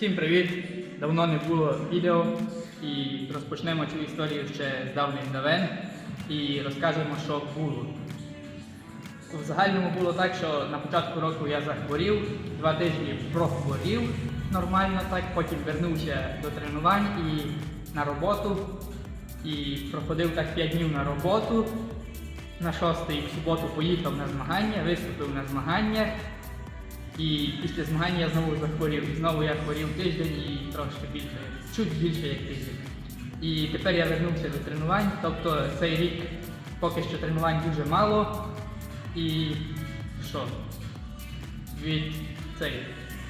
Всім привіт! Давно не було відео і розпочнемо цю історію ще з давних давен і розкажемо, що було. В загальному було так, що на початку року я захворів, два тижні прохворів нормально так, потім вернувся до тренувань і на роботу. І проходив так 5 днів на роботу. На шостий в суботу поїхав на змагання, виступив на змаганнях. І після змагання я знову захворів. Знову я хворів тиждень і трошки більше, чуть більше як тиждень. І тепер я вернувся до тренувань. Тобто цей рік поки що тренувань дуже мало. І що? Від цей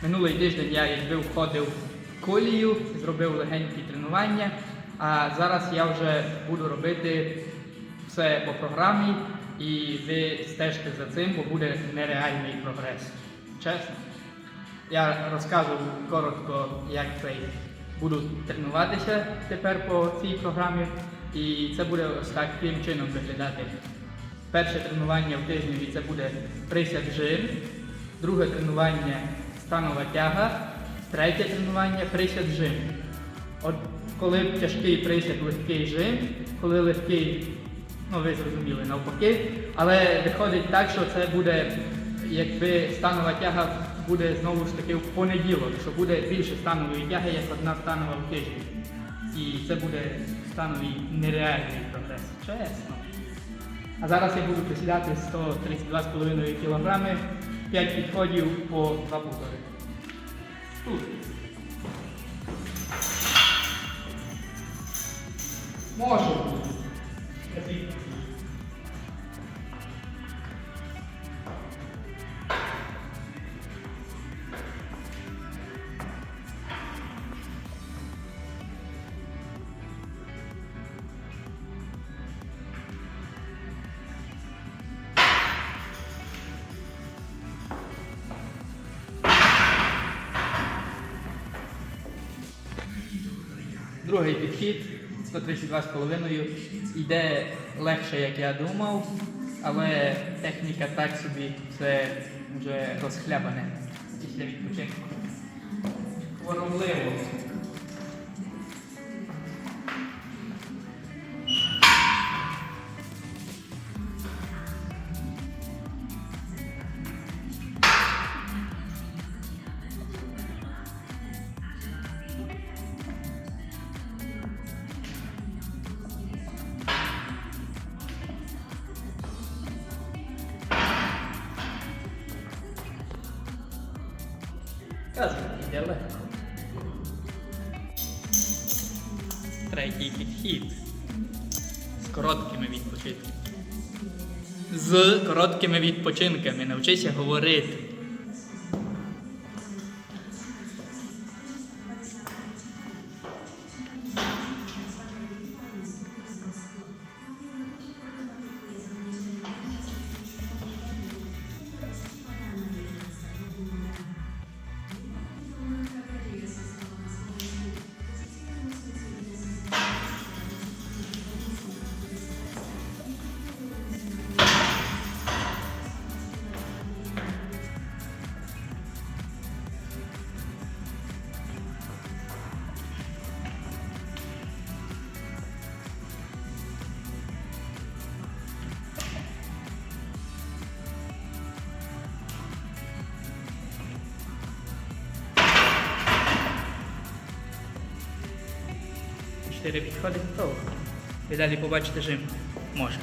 минулий тиждень я якби входив колію, зробив легенькі тренування. А зараз я вже буду робити все по програмі, і ви стежте за цим, бо буде нереальний прогрес. Чесно. Я розкажу коротко, як цей буду тренуватися тепер по цій програмі. І це буде ось таким чином виглядати. Перше тренування в тижні це буде присяд жим, друге тренування станова тяга, третє тренування присяд жим. От коли тяжкий присяд, легкий жим, коли легкий, ну ви зрозуміли, навпаки. Але виходить так, що це буде, якби станова тяга буде знову ж таки в понеділок, що буде більше станової тяги, як одна станова в тиждень. І це буде становий нереальний прогрес. Чесно. А зараз я буду присідати 132,5 кг, 5 підходів по 2 повтори. Тут. Може. Другий підхід 132,5 йде легше, як я думав, але техніка так собі це вже розхлябане після відпочинку. Хворобливо. Кажу, йде легко. Третій підхід. З короткими відпочинками. З короткими відпочинками. Навчися говорити. Чотири підходи готово. Ви далі побачите жим. Може.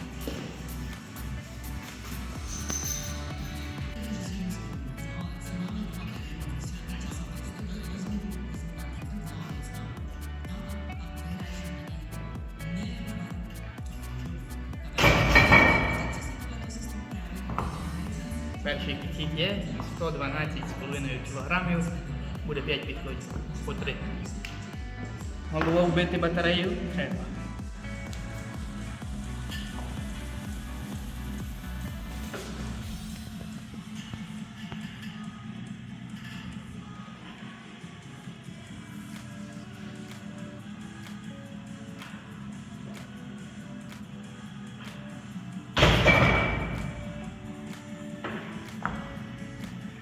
Перший підхід є 112,5 кг. Буде 5 підходів по 3. Голова вбити батарею треба.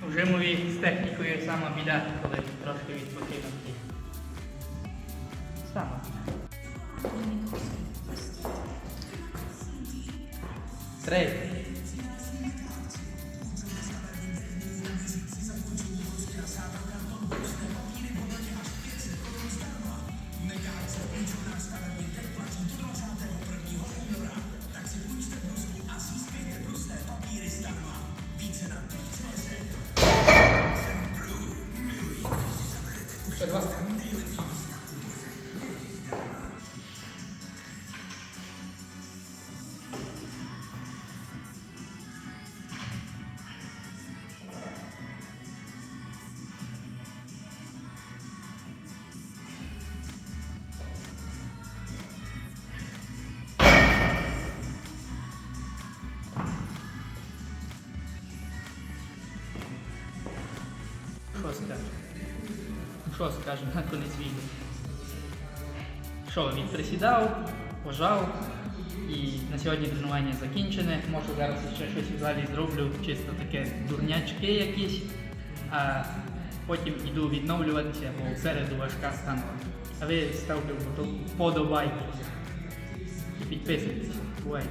В жимові технікою сама біда, коли трошки відпочинути. 3, скажемо? Що скажемо на кінець відео? Що, він присідав, пожав, і на сьогодні тренування закінчене. Може зараз ще щось в залі зроблю, чисто таке дурнячки якісь, а потім іду відновлюватися, бо в середу важка станова. А ви ставте вподобайки і підписуйтесь. Бувайте.